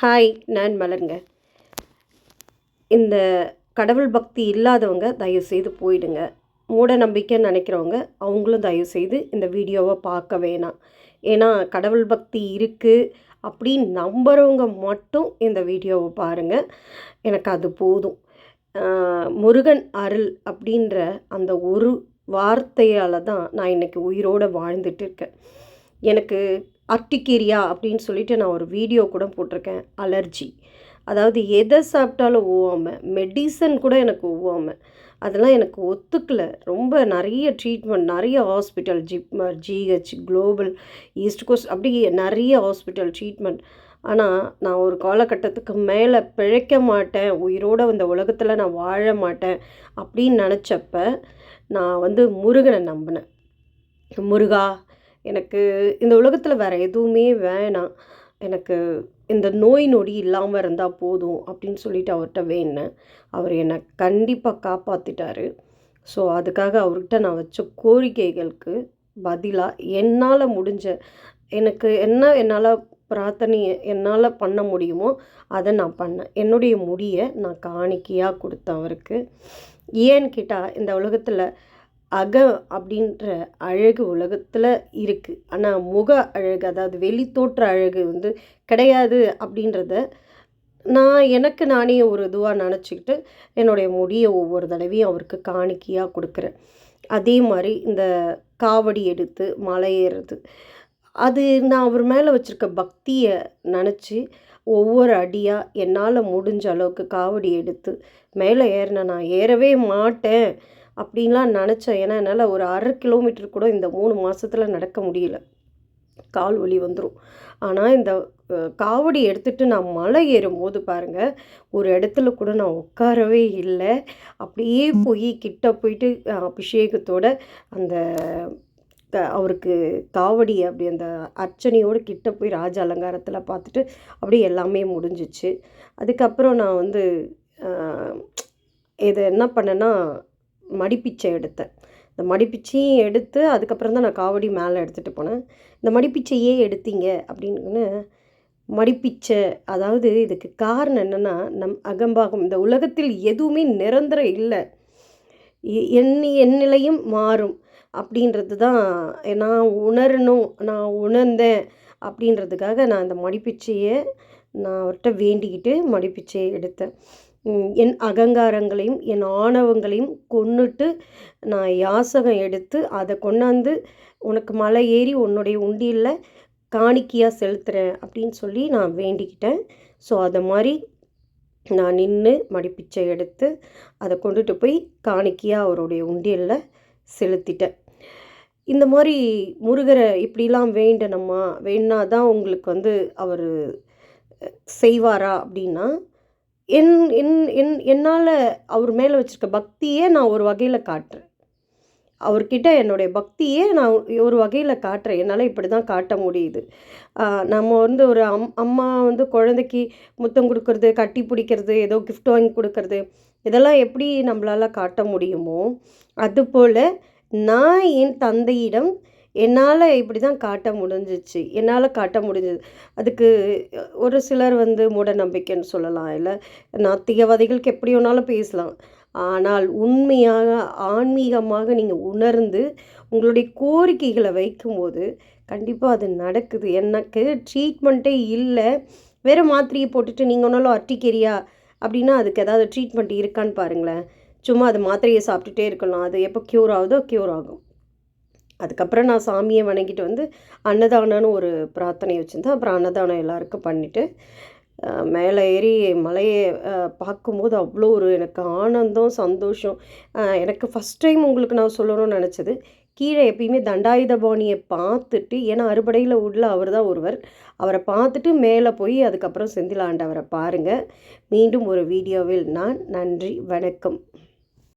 Hi நான் மலருங்க. இந்த கடவுள் பக்தி இல்லாதவங்க தயவு செய்து போயிடுங்க. மூட நம்பிக்கைன்னு நினைக்கிறவங்க அவங்களும் தயவுசெய்து இந்த வீடியோவை பார்க்க வேணாம். ஏன்னா கடவுள் பக்தி இருக்குது அப்படின்னு நம்புகிறவங்க மட்டும் இந்த வீடியோவை பாருங்கள் எனக்கு அது போதும். முருகன் அருள் அப்படின்ற அந்த ஒரு வார்த்தையால் தான் நான் இன்றைக்கி உயிரோடு வாழ்ந்துட்டு இருக்கேன். எனக்கு அர்டிகேரியா அப்படின்னு சொல்லிட்டு நான் ஒரு வீடியோ கூட போட்டிருக்கேன் அலர்ஜி. அதாவது எதை சாப்பிட்டாலும் ஓவாமல் மெடிசன் கூட எனக்கு ஒவ்வாமல் அதெல்லாம் எனக்கு ஒத்துக்கலை. ரொம்ப நிறைய ட்ரீட்மெண்ட் நிறைய hospital JIPMER GH global east coast அப்படி நிறைய ஹாஸ்பிட்டல் ட்ரீட்மெண்ட் ஆனால் நான் ஒரு காலகட்டத்துக்கு மேலே பிழைக்க மாட்டேன் உயிரோடு இந்த உலகத்தில் நான் வாழ மாட்டேன் அப்படின்னு நினச்சப்ப நான் வந்து முருகனை நம்பினேன். முருகா எனக்கு இந்த உலகத்தில் வேறு எதுவுமே வேணாம். எனக்கு இந்த நோய் நொடி இல்லாமல் இருந்தால் போதும் அப்படின்னு சொல்லிட்டு அவர்கிட்ட வேணேன் அவர் என்னை கண்டிப்பாக காப்பாற்றிட்டாரு ஸோ அதுக்காக அவர்கிட்ட நான் வச்ச கோரிக்கைகளுக்கு பதிலாக என்னால் முடிஞ்ச எனக்கு என்ன என்னால் பிரார்த்தனை என்னால் பண்ண முடியுமோ அதை நான் பண்ணேன். என்னுடைய முடியை நான் காணிக்கையாக கொடுத்தேன் அவருக்கு. ஏன்னு கேட்டால் இந்த உலகத்தில் அக அப்படின்ற அழகு உலகத்தில் இருக்குது ஆனால் முக அழகு அதாவது வெளித்தோற்ற அழகு வந்து கிடையாது அப்படின்றத நான் எனக்கு நானே ஒரு இதுவாக நினச்சிக்கிட்டு என்னுடைய முடியை ஒவ்வொரு தடவையும் அவருக்கு காணிக்கையாக கொடுக்குறேன். அதே மாதிரி இந்த காவடி எடுத்து மலை ஏறுறது. அது நான் அவர் மேலே வச்சுருக்க பக்தியை நினச்சி ஒவ்வொரு அடியாக என்னால் முடிஞ்ச அளவுக்கு காவடி எடுத்து மேலே ஏறினேன் நான் ஏறவே மாட்டேன். அப்படின்லாம் நினச்சேன். ஏன்னா என்னால் ஒரு அரை கிலோமீட்டர் கூட இந்த மூணு மாதத்தில் நடக்க முடியல. கால் வலி வந்துடும் ஆனால் இந்த காவடி எடுத்துட்டு நான் மலை ஏறும்போது பாருங்கள் ஒரு இடத்துல கூட நான் உட்காரவே இல்லை. அப்படியே போய் கிட்ட போயிட்டு அபிஷேகத்தோட அந்த க- அவருக்கு காவடி அப்படி அந்த அர்ச்சனையோடு கிட்ட போய் ராஜ அலங்காரத்தில் பார்த்துட்டு அப்படியே எல்லாமே முடிஞ்சிச்சு. அதுக்கப்புறம் நான் வந்து இதை என்ன பண்ணேன்னா மடிப்பிச்சை எடுத்தேன். இந்த மடிப்பிச்சையும் எடுத்து அதுக்கப்புறம் தான் நான் காவடி மேலே எடுத்துகிட்டு போனேன். இந்த மடிப்பிச்சையே எடுத்தீங்க அப்படின்னு மடிப்பிச்சை அதாவது இதுக்கு காரணம் என்னென்னா நம் அகம்பாகம் இந்த உலகத்தில் எதுவுமே நிரந்தரம் இல்லை. எ- என் என் நிலையும் மாறும் அப்படின்றது தான் நான் உணரணும் நான் உணர்ந்தேன் அப்படின்றதுக்காக நான் அந்த மடிப்பிச்சையை நான் அவர்கிட்ட வேண்டிக்கிட்டு மடிப்பிச்சையை எடுத்தேன். என் அகங்காரங்களையும் என் ஆணவங்களையும் கொன்னுட்டு நான் யாசகம் எடுத்து அதை கொண்டாந்து உனக்கு மலை ஏறி உன்னுடைய உண்டியலில் காணிக்கையாக செலுத்துகிறேன் அப்படின்னு சொல்லி நான் வேண்டிக்கிட்டேன். ஸோ அதை மாதிரி நான் நின்று மடிப்பிச்சை எடுத்து அதை கொண்டுட்டு போய் காணிக்கையாக அவருடைய உண்டியலில் செலுத்திட்டேன். இந்த மாதிரி முருகரை இப்படிலாம் வேண்டணுமா? வேணாதான் உங்களுக்கு வந்து அவர் செய்வாரா அப்படின்னா என் என் என் என்னால் அவர் மேலே வச்சுருக்க பக்தியே நான் ஒரு வகையில் காட்டுறேன். அவர்கிட்ட என்னுடைய பக்தியே நான் ஒரு வகையில் காட்டுறேன். என்னால் இப்படி தான் காட்ட முடியுது. நம்ம வந்து ஒரு அம் அம்மா வந்து குழந்தைக்கு முத்தம் கொடுக்கறது கட்டி பிடிக்கிறது ஏதோ கிஃப்ட் வாங்கி கொடுக்கறது இதெல்லாம் எப்படி நம்மளால் காட்ட முடியுமோ அதுபோல் நான் என் தந்தையிடம் என்னால் இப்படி தான் காட்ட முடிஞ்சிச்சு. என்னால் காட்ட முடிஞ்சது. அதுக்கு ஒரு சிலர் வந்து மூட நம்பிக்கைன்னு சொல்லலாம். இல்லை நாத்திகவாதிகளுக்கு எப்படி வேணாலும் பேசலாம். ஆனால் உண்மையாக ஆன்மீகமாக நீங்கள் உணர்ந்து உங்களுடைய கோரிக்கைகளை வைக்கும்போது கண்டிப்பாக அது நடக்குது. எனக்கு ட்ரீட்மெண்ட்டே இல்லை. வேறு மாத்திரையை போட்டுட்டு நீங்கள் ஒன்றாலும் அர்ட்டிக்கேரியா அப்படின்னா அதுக்கு ஏதாவது ட்ரீட்மெண்ட் இருக்கான்னு பாருங்களேன். சும்மா அது மாத்திரையை சாப்பிட்டுட்டே இருக்கலாம். அது எப்போ க்யூர் ஆகுதோ க்யூர் ஆகும். அதுக்கப்புறம் நான் சாமியை வணங்கிட்டு வந்து அன்னதானம்னு ஒரு பிரார்த்தனை வச்சுருந்தேன். அப்புறம் அன்னதானம் எல்லாருக்கும் பண்ணிவிட்டு மேலே ஏறி மலையை பார்க்கும்போது அவ்வளோ ஒரு எனக்கு ஆனந்தம் சந்தோஷம். எனக்கு ஃபஸ்ட் டைம் உங்களுக்கு நான் சொல்லணும்னு நினச்சது கீழே எப்பயுமே தண்டாயுதபாணியை பார்த்துட்டு ஏன்னா அறுபடையில் உள்ள அவர் தான் ஒருவர். அவரை பார்த்துட்டு மேலே போய் அதுக்கப்புறம் செந்திலாண்டவரை பாருங்கள் மீண்டும் ஒரு வீடியோவில் நான் நன்றி வணக்கம்.